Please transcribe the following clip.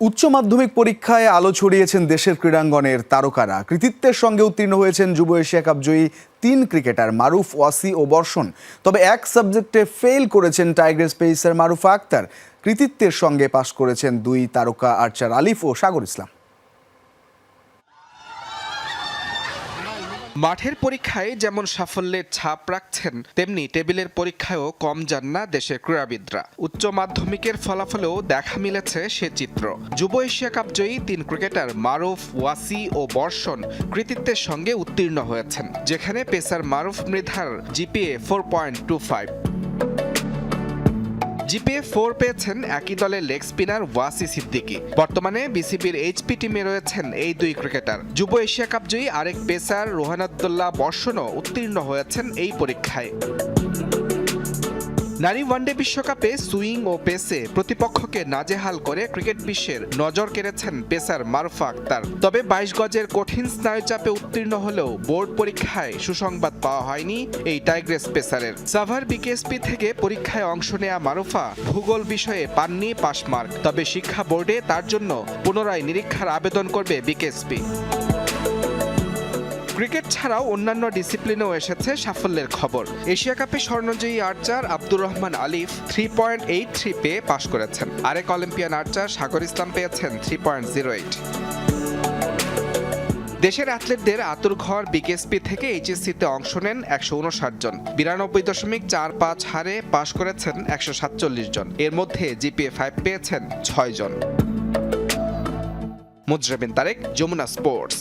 উচ্চ মাধ্যমিক পরীক্ষায় আলো ছড়িয়েছেন দেশের ক্রীড়াঙ্গনের তারকারা। কৃতিত্বের সঙ্গে উত্তীর্ণ হয়েছেন যুব এশিয়া কাপ জয়ী তিন ক্রিকেটার মারুফ ওয়াসি ও বর্ষণ। তবে এক সাবজেক্টে ফেল করেছেন টাইগার্স পেসার মারুফা আক্তার। কৃতিত্বের সঙ্গে পাশ করেছেন দুই তারকা আর্চার আলিফ ও সাগর ইসলাম। মাঠের পরীক্ষায় যেমন সাফল্যের ছাপ রাখছেন, তেমনি টেবিলের পরীক্ষায়ও কম যান না দেশের ক্রীড়াবিদরা। উচ্চ মাধ্যমিকের ফলাফলেও দেখা মিলেছে সে চিত্র। যুব এশিয়া কাপ জয়ী তিন ক্রিকেটার মারুফ, ওয়াসি ও বর্ষণ কৃতিত্বের সঙ্গে উত্তীর্ণ হয়েছেন, যেখানে pacer Maruf মৃধার GPA four point two five GPA four পেয়েছেন একই দলের লেগ স্পিনার ওয়াসি সিদ্দিকি। বর্তমানে বিসিবির এইচপি টিমে রয়েছেন এই দুই ক্রিকেটার। যুব এশিয়া কাপ জয়ী আরেক পেসার রোহান আবদুল্লাহ বর্ষণও উত্তীর্ণ হয়েছেন এই পরীক্ষায়। নারী ওয়ানডে বিশ্বকাপে সুইং ও পেসে প্রতিপক্ষকে নাজেহাল করে ক্রিকেট বিশ্বের নজর কেড়েছেন পেসার মারুফা আক্তার তবে বাইশ গজের কঠিন স্নায়ুচাপে উত্তীর্ণ হলেও বোর্ড পরীক্ষায় সুসংবাদ পাওয়া হয়নি এই টাইগ্রেস পেসারের। সাভার বিকেএসপি থেকে পরীক্ষায় অংশ নেয়া মারুফা ভূগোল বিষয়ে পাননি পাস মার্ক, তবে শিক্ষা বোর্ডে তার জন্য পুনরায় নিরীক্ষার আবেদন করবে বিকেএসপি। ক্রিকেট ছাড়াও অন্যান্য ডিসিপ্লিনেও এসেছে সাফল্যের খবর। এশিয়া কাপে স্বর্ণজয়ী আর্চার আব্দুর রহমান আলিফ থ্রি পয়েন্ট এইট থ্রি পেয়ে পাশ করেছেন। আরেক অলিম্পিয়ান আর্চার সাগর ইসলাম পেয়েছেন থ্রি পয়েন্ট জিরো এইট দেশের অ্যাথলেটদের আতুর ঘর বিকেএসপি থেকে এইচএসসিতে অংশ নেন একশো উনষাট জন। বিরানব্বই দশমিক চার পাঁচ হারে পাশ করেছেন একশো সাতচল্লিশ জন। এর মধ্যে জিপিএ ফাইভ পেয়েছেন ছয় জন। মুজরাবিন তারেক, যমুনা স্পোর্টস।